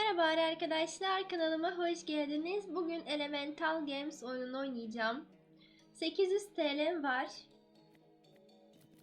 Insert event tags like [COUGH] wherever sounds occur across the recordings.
Merhaba arkadaşlar kanalıma hoş geldiniz. Bugün Elemental Games oyununu oynayacağım. 800 TL var.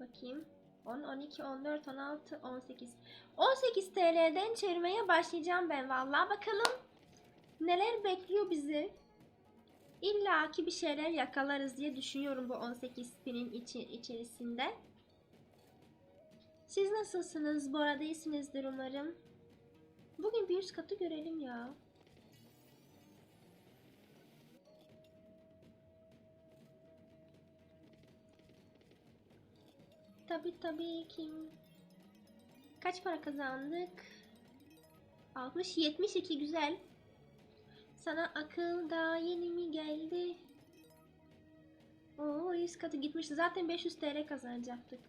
Bakayım. 10, 12, 14, 16, 18. 18 TL'den çevirmeye başlayacağım ben vallahi. Bakalım neler bekliyor bizi. İlla ki bir şeyler yakalarız diye düşünüyorum bu 18 spinin içi, içerisinde. Siz nasılsınız? Bu arada iyisinizdir umarım. Bugün bir üst katı görelim ya. Tabi tabi kim? Kaç para kazandık? 60 72 güzel. Sana akıl da yeni mi geldi? Oo 100 katı gitmiş. Zaten 500 TL kazanacaktık.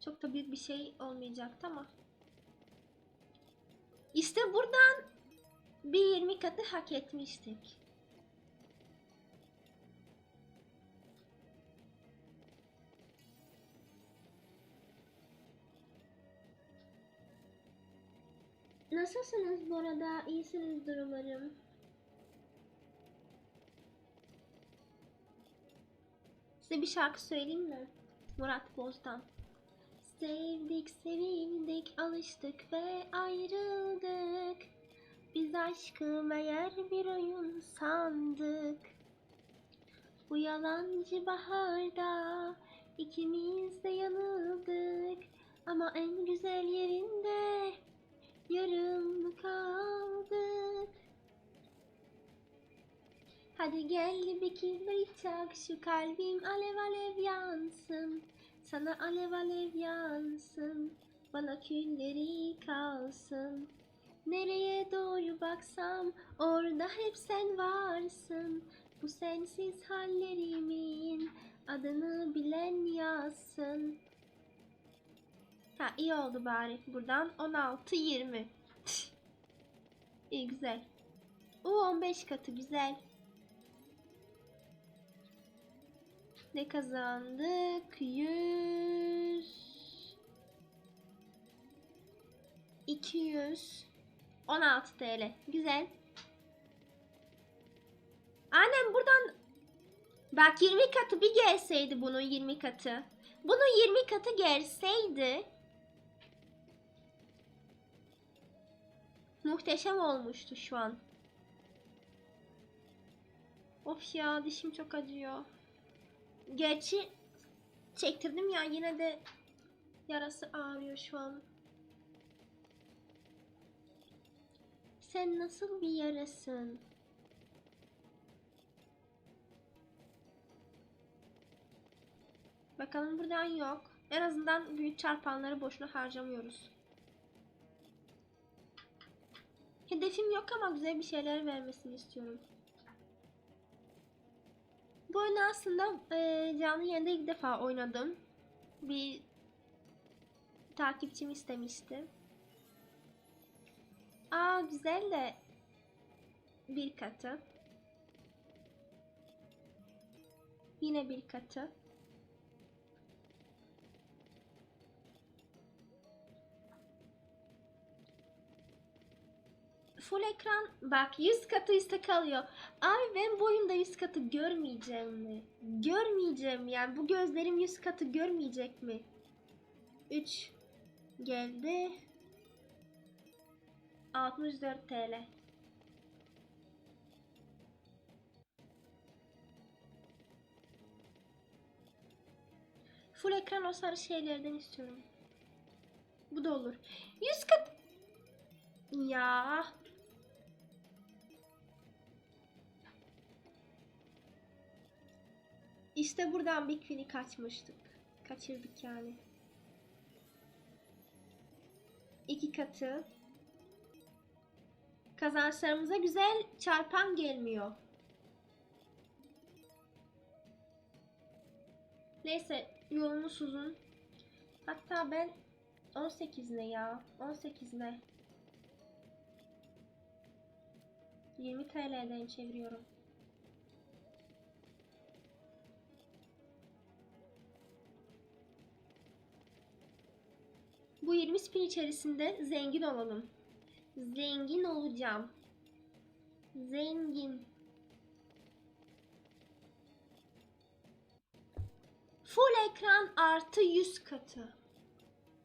Çok da büyük bir şey olmayacaktı ama. İşte buradan bir 20 katı hak etmiştik. Nasılsınız bu arada? İyisinizdir umarım. Size bir şarkı söyleyeyim mi? Murat Boz'dan. Sevdik, sevindik, alıştık ve ayrıldık. Biz aşkı meğer bir oyun sandık. Bu yalancı baharda ikimiz de yanıldık. Ama en güzel yerinde yarım kaldık. Hadi gel bir kibrit çak şu kalbim alev alev yansın. Sana alev alev yansın, bana külleri kalsın. Nereye doğru baksam orada hep sen varsın. Bu sensiz hallerimin adını bilen yazsın. Ha iyi oldu bari. Buradan 16 20. [LAUGHS] iyi güzel. O 15 katı güzel. Ne kazandık? 100 200 16 TL. Güzel. Annem buradan bak 20 katı bir gelseydi bunun 20 katı. Bunun 20 katı gelseydi muhteşem olmuştu şu an. Of ya dişim çok acıyor. Gerçi çektirdim ya yine de yarası ağrıyor şu an. Sen nasıl bir yarasın? Bakalım buradan yok. En azından büyük çarpanları boşuna harcamıyoruz. Hedefim yok ama güzel bir şeyler vermesini istiyorum. Bu oyunu aslında e, canlı yayında ilk defa oynadım. Bir takipçim istemişti. Aa güzel de bir katı. Yine bir katı. Full ekran bak 100 katı üstte kalıyor. Abi ben bu oyunda 100 katı görmeyeceğim mi? Görmeyeceğim yani bu gözlerim 100 katı görmeyecek mi? 3 geldi. 64 TL. Full ekran o sarı şeylerden istiyorum. Bu da olur. 100 kat ya İşte buradan Big Fin'i kaçmıştık. Kaçırdık yani. İki katı. Kazançlarımıza güzel çarpan gelmiyor. Neyse yolumuz uzun. Hatta ben 18 ne ya? 18 ne? 20 TL'den çeviriyorum. Bu 20 spin içerisinde zengin olalım. Zengin olacağım. Zengin. Full ekran artı 100 katı.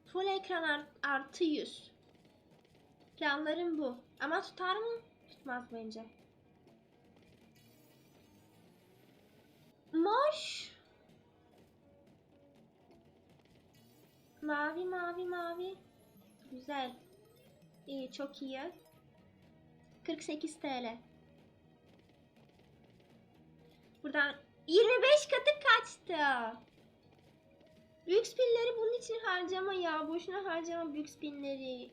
Full ekran art- artı 100. Planlarım bu. Ama tutar mı? Tutmaz bence. Moş. Mavi mavi mavi. Güzel. İyi çok iyi. 48 TL. Buradan 25 katı kaçtı. Büyük spinleri bunun için harcama ya. Boşuna harcama büyük spinleri.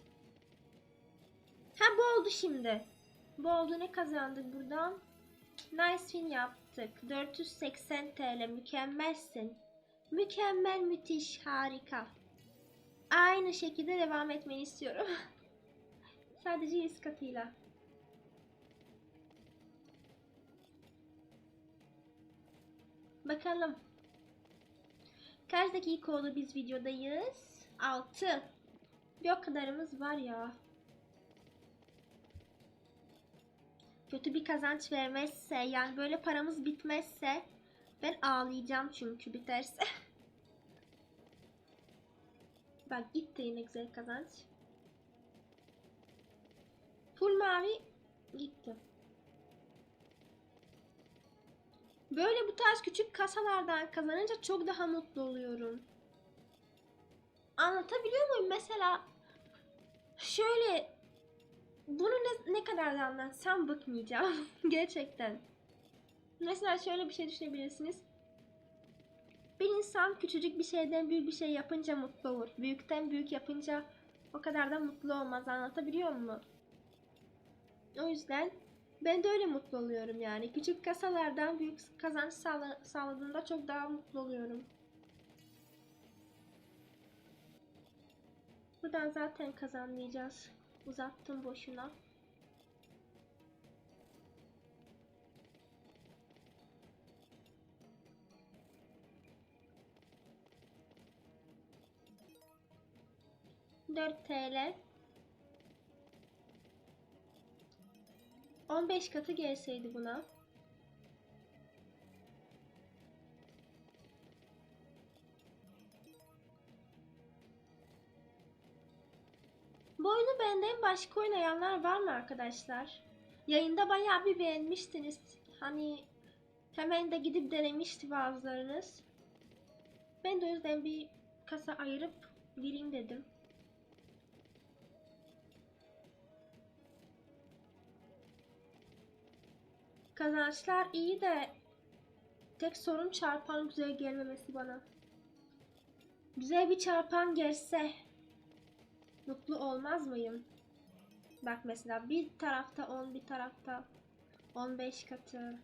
Ha bu oldu şimdi. Bu oldu ne kazandık buradan? Nice spin yaptık. 480 TL mükemmelsin. Mükemmel müthiş harika. Aynı şekilde devam etmeni istiyorum. [LAUGHS] Sadece 100 katıyla. Bakalım. Kaç dakika oldu biz videodayız? 6. Bir o kadarımız var ya. Kötü bir kazanç vermezse yani böyle paramız bitmezse ben ağlayacağım çünkü biterse. [LAUGHS] Bak gitti yine güzel kazanç. Full mavi gitti. Böyle bu tarz küçük kasalardan kazanınca çok daha mutlu oluyorum. Anlatabiliyor muyum? Mesela şöyle bunu ne, ne kadar da anlatsam bıkmayacağım. [LAUGHS] Gerçekten. Mesela şöyle bir şey düşünebilirsiniz. Bir insan küçücük bir şeyden büyük bir şey yapınca mutlu olur. Büyükten büyük yapınca o kadar da mutlu olmaz. Anlatabiliyor muyum? O yüzden ben de öyle mutlu oluyorum yani. Küçük kasalardan büyük kazanç sağla- sağladığımda çok daha mutlu oluyorum. Buradan zaten kazanmayacağız. Uzattım boşuna. Dört TL. 15 katı gelseydi buna. Bu oyunu benden başka oynayanlar var mı arkadaşlar? Yayında bayağı bir beğenmiştiniz. Hani hemen de gidip denemişti bazılarınız. Ben de o yüzden bir kasa ayırıp gireyim dedim. Kazançlar iyi de tek sorun çarpan güzel gelmemesi bana. Güzel bir çarpan gelse mutlu olmaz mıyım? Bak mesela bir tarafta 10 bir tarafta 15 katı.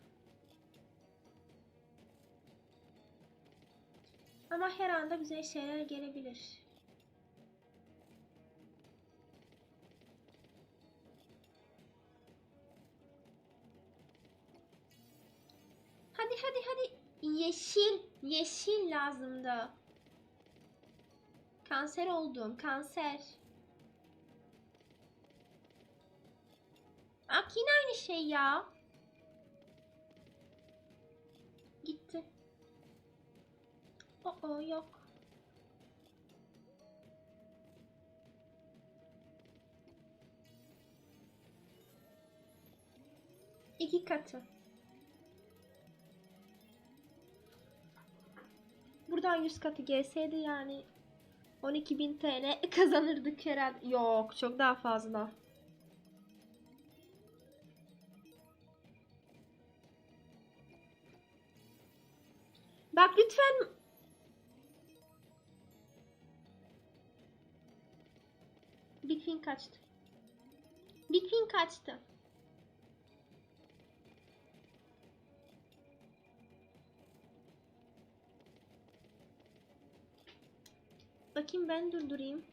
Ama her anda güzel şeyler gelebilir. Hadi hadi hadi. Yeşil, yeşil lazımdı. Kanser oldum, kanser. Bak yine aynı şey ya. Gitti. Oo yok. İki katı. Buradan 100 katı gelseydi yani 12.000 TL [LAUGHS] kazanırdık herhalde. Yok çok daha fazla. Bak lütfen Big Fin kaçtı. Big Fin kaçtı. Bakayım ben durdurayım.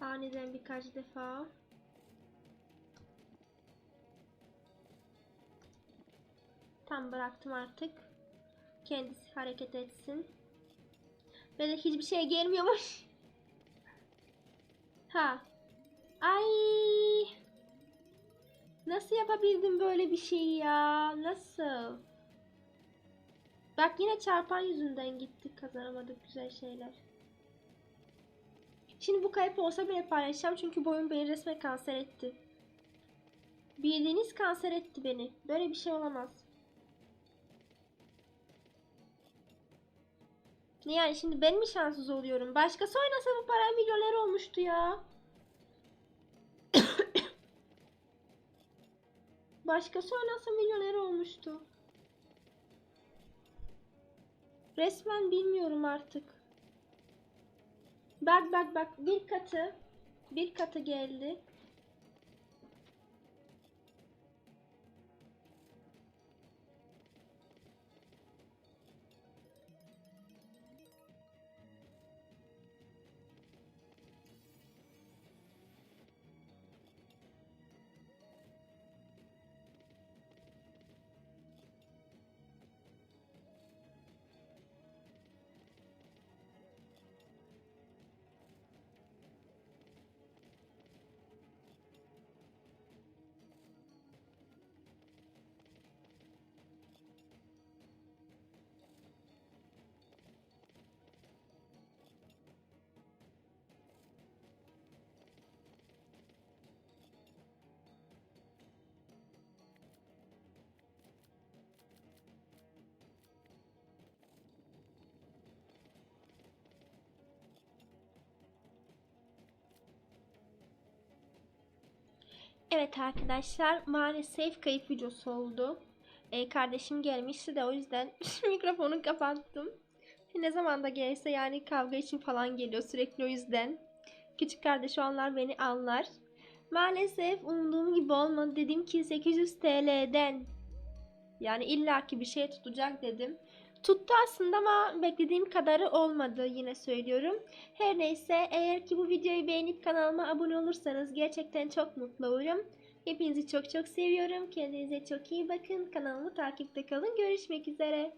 Aniden birkaç defa. Tam bıraktım artık. Kendisi hareket etsin. Böyle hiçbir şey gelmiyormuş. [LAUGHS] Ha. Ay Nasıl yapabildim böyle bir şeyi ya? Nasıl? Bak yine çarpan yüzünden gittik kazanamadık güzel şeyler. Şimdi bu kayıp olsa bile paylaşacağım çünkü bu oyun beni resmen kanser etti. Bildiğiniz kanser etti beni. Böyle bir şey olamaz. Yani şimdi ben mi şanssız oluyorum? Başkası oynasa bu para milyoner olmuştu ya. [COUGHS] Başkası oynasa milyoner olmuştu. Resmen bilmiyorum artık. Bak bak bak bir katı bir katı geldi. Evet arkadaşlar maalesef kayıp videosu oldu. Ee, kardeşim gelmişti de o yüzden [LAUGHS] mikrofonu kapattım. Ne zaman da gelirse yani kavga için falan geliyor sürekli o yüzden. Küçük kardeş olanlar beni anlar. Maalesef umduğum gibi olmadı. Dedim ki 800 TL'den yani illaki bir şey tutacak dedim. Tuttu aslında ama beklediğim kadarı olmadı yine söylüyorum. Her neyse eğer ki bu videoyu beğenip kanalıma abone olursanız gerçekten çok mutlu olurum. Hepinizi çok çok seviyorum. Kendinize çok iyi bakın. Kanalımı takipte kalın. Görüşmek üzere.